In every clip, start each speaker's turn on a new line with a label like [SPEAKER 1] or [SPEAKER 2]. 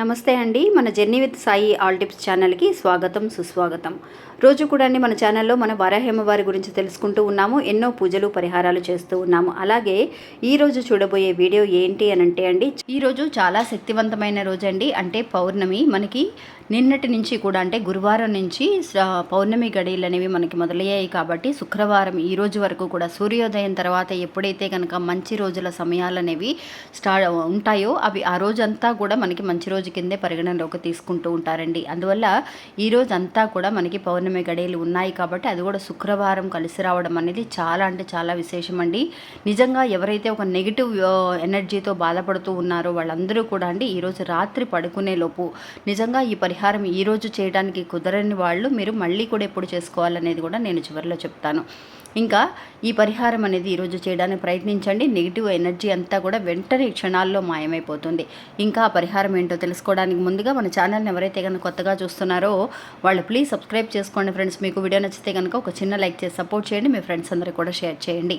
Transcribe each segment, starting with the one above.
[SPEAKER 1] నమస్తే అండి. మన journey with Sai all tips ఛానల్కి స్వాగతం సుస్వాగతం. రోజు కూడా అండి మన ఛానల్లో మన వారాహేమవారి గురించి తెలుసుకుంటూ ఉన్నాము ఎన్నో పూజలు పరిహారాలు చేస్తూ ఉన్నాము. అలాగే ఈ రోజు చూడబోయే వీడియో ఏంటి అని అంటే అండి ఈ రోజు చాలా శక్తివంతమైన రోజు అండి. అంటే పౌర్ణమి మనకి నిన్నటి నుంచి కూడా అంటే గురువారం నుంచి పౌర్ణమి గడియలు అనేవి మనకి మొదలయ్యాయి కాబట్టి శుక్రవారం ఈ రోజు వరకు కూడా సూర్యోదయం తర్వాత ఎప్పుడైతే కనుక మంచి రోజుల సమయాలు అనేవి స్టార్ట్ ఉంటాయో అవి ఆ రోజంతా కూడా మనకి మంచి రోజు రోజు కిందే పరిగణనలోకి తీసుకుంటూ ఉంటారండి. అందువల్ల ఈ రోజు అంతా కూడా మనకి పౌర్ణమి గడియలు ఉన్నాయి కాబట్టి అది కూడా శుక్రవారం కలిసి రావడం అనేది చాలా అంటే చాలా విశేషం అండి నిజంగా ఎవరైతే ఒక నెగిటివ్ ఎనర్జీతో బాధపడుతూ ఉన్నారో వాళ్ళందరూ కూడా అండి ఈరోజు రాత్రి పడుకునే లోపు నిజంగా ఈ పరిహారం ఈరోజు చేయడానికి కుదరని వాళ్ళు మీరు మళ్ళీ కూడా ఎప్పుడు చేసుకోవాలనేది కూడా నేను చివరిలో చెప్తాను. ఇంకా ఈ పరిహారం అనేది ఈరోజు చేయడానికి ప్రయత్నించండి. నెగిటివ్ ఎనర్జీ అంతా కూడా వెంటనే క్షణాల్లో మాయమైపోతుంది. ఇంకా ఆ పరిహారం ఏంటో తెలుసుకోవడానికి ముందుగా మన ఛానల్ని ఎవరైతే కనుక కొత్తగా చూస్తున్నారో వాళ్ళు ప్లీజ్ సబ్స్క్రైబ్ చేసుకోండి ఫ్రెండ్స్. మీకు వీడియో నచ్చితే కనుక ఒక చిన్న లైక్ చేసి సపోర్ట్ చేయండి. మీ ఫ్రెండ్స్ అందరికీ కూడా షేర్ చేయండి.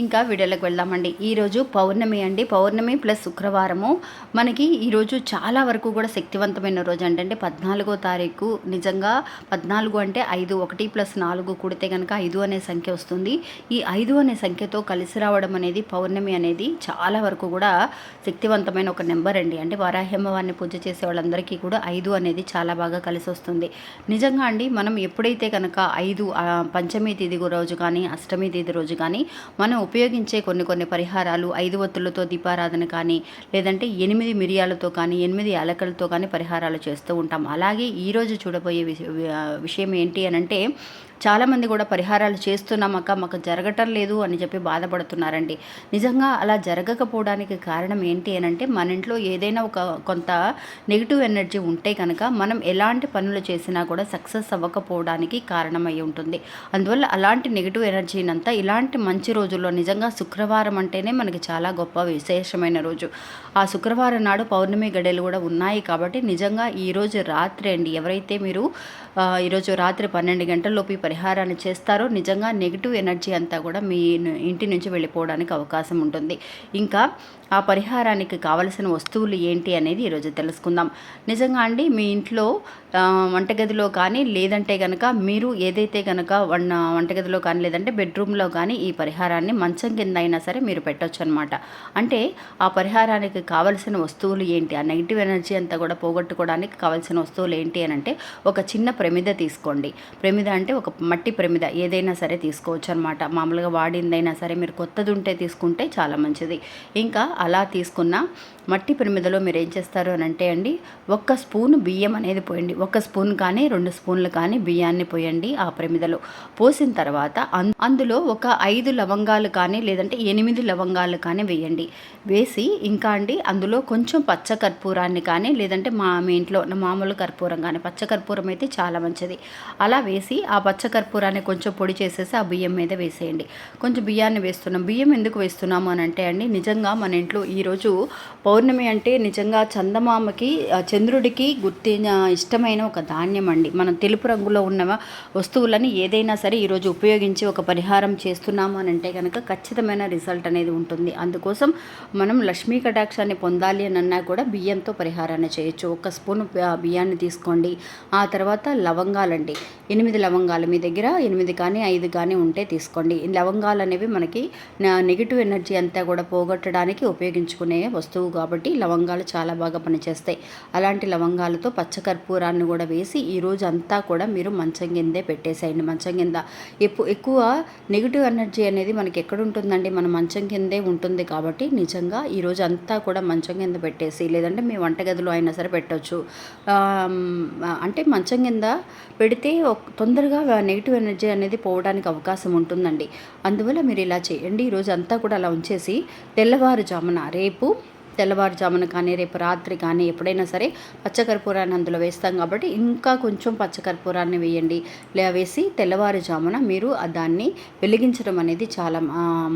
[SPEAKER 1] ఇంకా వీడియోలోకి వెళ్దామండి. ఈరోజు పౌర్ణమి అండి. పౌర్ణమి ప్లస్ శుక్రవారము. మనకి ఈరోజు చాలా వరకు కూడా శక్తివంతమైన రోజు అంటే పద్నాలుగో తారీఖు. నిజంగా పద్నాలుగు అంటే ఐదు ఒకటి ప్లస్ నాలుగు కూడితే కనుక ఐదు అనే సంఖ్య వస్తుంది. ఈ ఐదు అనే సంఖ్యతో కలిసి రావడం అనేది పౌర్ణమి అనేది చాలా వరకు కూడా శక్తివంతమైన ఒక నెంబర్ అండి. అంటే వారాహ్యమ్మవారిని పూజ చేసే వాళ్ళందరికీ కూడా ఐదు అనేది చాలా బాగా కలిసి వస్తుంది. నిజంగా అండి మనం ఎప్పుడైతే కనుక ఐదు పంచమి తేదీ రోజు కానీ అష్టమి తేదీ రోజు కానీ మనం ఉపయోగించే కొన్ని కొన్ని పరిహారాలు ఐదు ఒత్తులతో దీపారాధన కానీ లేదంటే ఎనిమిది మిరియాలతో కానీ ఎనిమిది యాలకలతో కానీ పరిహారాలు చేస్తూ ఉంటాం. అలాగే ఈరోజు చూడబోయే విషయం ఏంటి అని అంటే చాలామంది కూడా పరిహారాలు చేస్తున్నామక్క మాకు జరగటం లేదు అని చెప్పి బాధపడుతున్నారండి. నిజంగా అలా జరగకపోవడానికి కారణం ఏంటి అని అంటే మన ఇంట్లో ఏదైనా ఒక కొంత నెగిటివ్ ఎనర్జీ ఉంటే కనుక మనం ఎలాంటి పనులు చేసినా కూడా సక్సెస్ అవ్వకపోవడానికి కారణమై ఉంటుంది. అందువల్ల అలాంటి నెగిటివ్ ఎనర్జీనంతా ఇలాంటి మంచి రోజుల్లో నిజంగా శుక్రవారం అంటేనే మనకి చాలా గొప్ప విశేషమైన రోజు. ఆ శుక్రవారం నాడు పౌర్ణమి గడియలు కూడా ఉన్నాయి కాబట్టి నిజంగా ఈరోజు రాత్రి అండి ఎవరైతే మీరు ఈరోజు రాత్రి పన్నెండు గంటలలోపు ఈ పరిహారాన్ని చేస్తారో నిజంగా నెగిటివ్ ఎనర్జీ అంతా కూడా మీ ఇంటి నుంచి వెళ్ళిపోవడానికి అవకాశం ఉంటుంది. ఇంకా ఆ పరిహారానికి కావలసిన వస్తువులు ఏంటి అనేది ఈరోజు తెలుసుకుందాం. నిజంగా అండి మీ ఇంట్లో వంటగదిలో కానీ లేదంటే కనుక మీరు ఏదైతే కనుక వన్ వంటగదిలో కానీ లేదంటే బెడ్రూమ్లో కానీ ఈ పరిహారాన్ని మంచం కింద అయినా సరే మీరు పెట్టొచ్చు అనమాట అంటే ఆ పరిహారానికి కావలసిన వస్తువులు ఏంటి? ఆ నెగిటివ్ ఎనర్జీ అంతా కూడా పోగొట్టుకోవడానికి కావాల్సిన వస్తువులు ఏంటి అని అంటే ఒక చిన్న ప్రమిద తీసుకోండి. ప్రమిద అంటే ఒక మట్టి ప్రమిద ఏదైనా సరే తీసుకోవచ్చు అనమాట మామూలుగా వాడిందైనా సరే మీరు కొత్తది ఉంటే తీసుకుంటే చాలా మంచిది. ఇంకా అలా తీసుకున్న మట్టి పిరమిదలో మీరు ఏం చేస్తారు అని అంటే అండి ఒక్క స్పూన్ బియ్యం అనేది పోయండి. ఒక స్పూన్ కానీ రెండు స్పూన్లు కానీ బియ్యాన్ని పోయండి ఆ ప్రమిదలో పోసిన తర్వాత అన్- అందులో ఒక ఐదు లవంగాలు కానీ లేదంటే ఎనిమిది లవంగాలు కానీ వేయండి. వేసి ఇంకా అండి అందులో కొంచెం పచ్చ కర్పూరాన్ని కానీ లేదంటే మా మీ ఇంట్లో మామూలు కర్పూరం కానీ పచ్చ కర్పూరం అయితే చాలా మంచిది. అలా వేసి ఆ పచ్చ కర్పూరాన్ని కొంచెం పొడి చేసేసి ఆ బియ్యం మీద వేసేయండి. కొంచెం బియ్యాన్ని వేస్తున్నాం. బియ్యం ఎందుకు వేస్తున్నాము అని అంటే అండి నిజంగా మన ఇంట్లో ఈరోజు పౌర్ణమి అంటే నిజంగా చందమామకి చంద్రుడికి గుర్తిన ఇష్టమైన ఒక ధాన్యం అండి. మనం తెలుపు రంగులో ఉన్న వస్తువులని ఏదైనా సరే ఈరోజు ఉపయోగించి ఒక పరిహారం చేస్తున్నాము అని అంటే కనుక ఖచ్చితమైన రిజల్ట్ అనేది ఉంటుంది. అందుకోసం మనం లక్ష్మీ కటాక్షాన్ని పొందాలి అని అన్నా కూడా బియ్యంతో పరిహారాన్ని చేయొచ్చు. ఒక స్పూన్ బియ్యాన్ని తీసుకోండి. ఆ తర్వాత లవంగాలండి. ఎనిమిది లవంగాలు మీ దగ్గర ఎనిమిది కానీ ఐదు కానీ ఉంటే తీసుకోండి. లవంగాలు అనేవి మనకి నెగిటివ్ ఎనర్జీ అంతా కూడా పోగొట్టడానికి ఉపయోగించుకునే వస్తువు కాబట్టి లవంగాలు చాలా బాగా పనిచేస్తాయి. అలాంటి లవంగాలతో పచ్చకర్పూరాన్ని కూడా వేసి ఈరోజు అంతా కూడా మీరు మంచం కిందే పెట్టేసేయండి. మంచం కింద ఎప్పు ఎక్కువ నెగిటివ్ ఎనర్జీ అనేది మనకి ఎక్కడ ఉంటుందండి? మన మంచం కిందే ఉంటుంది కాబట్టి నిజంగా ఈ రోజు అంతా కూడా మంచం కింద పెట్టేసి లేదంటే మీ వంటగదిలో అయినా సరే పెట్టొచ్చు. అంటే మంచం కింద పెడితే తొందరగా నెగిటివ్ ఎనర్జీ అనేది పోవడానికి అవకాశం ఉంటుందండి. అందువల్ల మీరు ఇలా చేయండి. ఈరోజు అంతా కూడా అలా ఉంచేసి తెల్లవారుజామున భావన రేపు తెల్లవారుజామున కానీ రేపు రాత్రి కానీ ఎప్పుడైనా సరే పచ్చకర్పూరాన్ని అందులో వేస్తాం కాబట్టి ఇంకా కొంచెం పచ్చకర్పూరాన్ని వేయండి. లే వేసి తెల్లవారుజామున మీరు దాన్ని వెలిగించడం అనేది చాలా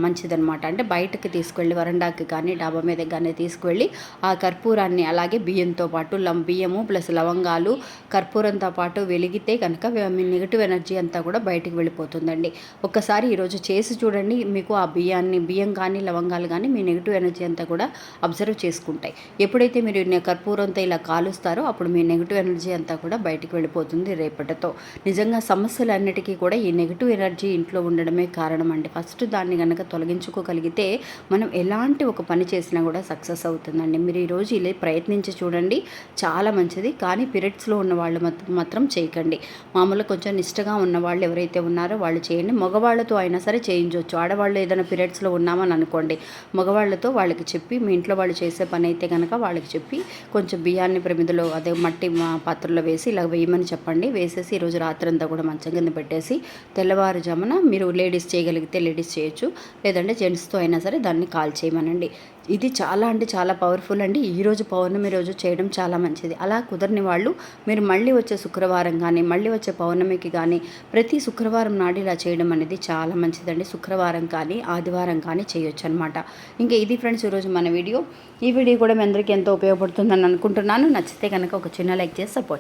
[SPEAKER 1] మంచిదనమాట అంటే బయటకు తీసుకెళ్ళి వరండాకి కానీ డాబా మీద కానీ తీసుకువెళ్ళి ఆ కర్పూరాన్ని అలాగే బియ్యంతో పాటు లం బియ్యము ప్లస్ లవంగాలు కర్పూరంతో పాటు వెలిగితే కనుక మీ నెగిటివ్ ఎనర్జీ అంతా కూడా బయటికి వెళ్ళిపోతుందండి. ఒక్కసారి ఈరోజు చేసి చూడండి. మీకు ఆ బియ్యాన్ని బియ్యం కానీ లవంగాలు కానీ మీ నెగిటివ్ ఎనర్జీ అంతా కూడా అబ్జర్వ్ చేసుకుంటాయి. ఎప్పుడైతే మీరు నే- కర్పూరంతో ఇలా కాలుస్తారో అప్పుడు మీ నెగిటివ్ ఎనర్జీ అంతా కూడా బయటికి వెళ్ళిపోతుంది రేపటితో. నిజంగా సమస్యలన్నిటికీ కూడా ఈ నెగిటివ్ ఎనర్జీ ఇంట్లో ఉండడమే కారణం అండి ఫస్ట్ దాన్ని కనుక తొలగించుకోగలిగితే మనం ఎలాంటి ఒక పని చేసినా కూడా సక్సెస్ అవుతుందండి. మీరు ఈరోజు ఇలా ప్రయత్నించి చూడండి చాలా మంచిది. కానీ పీరియడ్స్లో ఉన్న వాళ్ళు మాత్రం- మాత్రం చేయకండి. మామూలుగా కొంచెం నిష్టగా ఉన్న వాళ్ళు ఎవరైతే ఉన్నారో వాళ్ళు చేయండి. మగవాళ్ళతో అయినా సరే చేయించవచ్చు ఆడవాళ్ళు ఏదైనా పీరియడ్స్లో ఉన్నామని అనుకోండి మగవాళ్ళతో వాళ్ళకి చెప్పి మీ ఇంట్లో వాళ్ళు చేసే పని అయితే కనుక వాళ్ళకి చెప్పి కొంచెం బియ్యాన్ని ప్రమిదలో అదే మట్టి పాత్రలో వేసి ఇలా వేయమని చెప్పండి. వేసేసి ఈరోజు రాత్రంతా కూడా మంచం కింద పెట్టేసి తెల్లవారుజామున మీరు లేడీస్ చేయగలిగితే లేడీస్ చేయొచ్చు. లేదంటే జెంట్స్తో అయినా సరే దాన్ని కాల్ చేయమనండి. ఇది చాలా అంటే చాలా పవర్ఫుల్ అండి. ఈరోజు పౌర్ణమి రోజు చేయడం చాలా మంచిది. అలా కుదరని వాళ్ళు మీరు మళ్ళీ వచ్చే శుక్రవారం కానీ మళ్ళీ వచ్చే పౌర్ణమికి కానీ ప్రతి శుక్రవారం నాడు ఇలా చేయడం అనేది చాలా మంచిదండి. శుక్రవారం కానీ ఆదివారం కానీ చేయొచ్చు అనమాట ఇంకా ఇది ఫ్రెండ్స్ ఈరోజు మన వీడియో. ఈ వీడియో కూడా మీ అందరికీ ఎంతో ఉపయోగపడుతుందని అనుకుంటున్నాను. నచ్చితే కనుక ఒక చిన్న లైక్ చేసి సపోర్ట్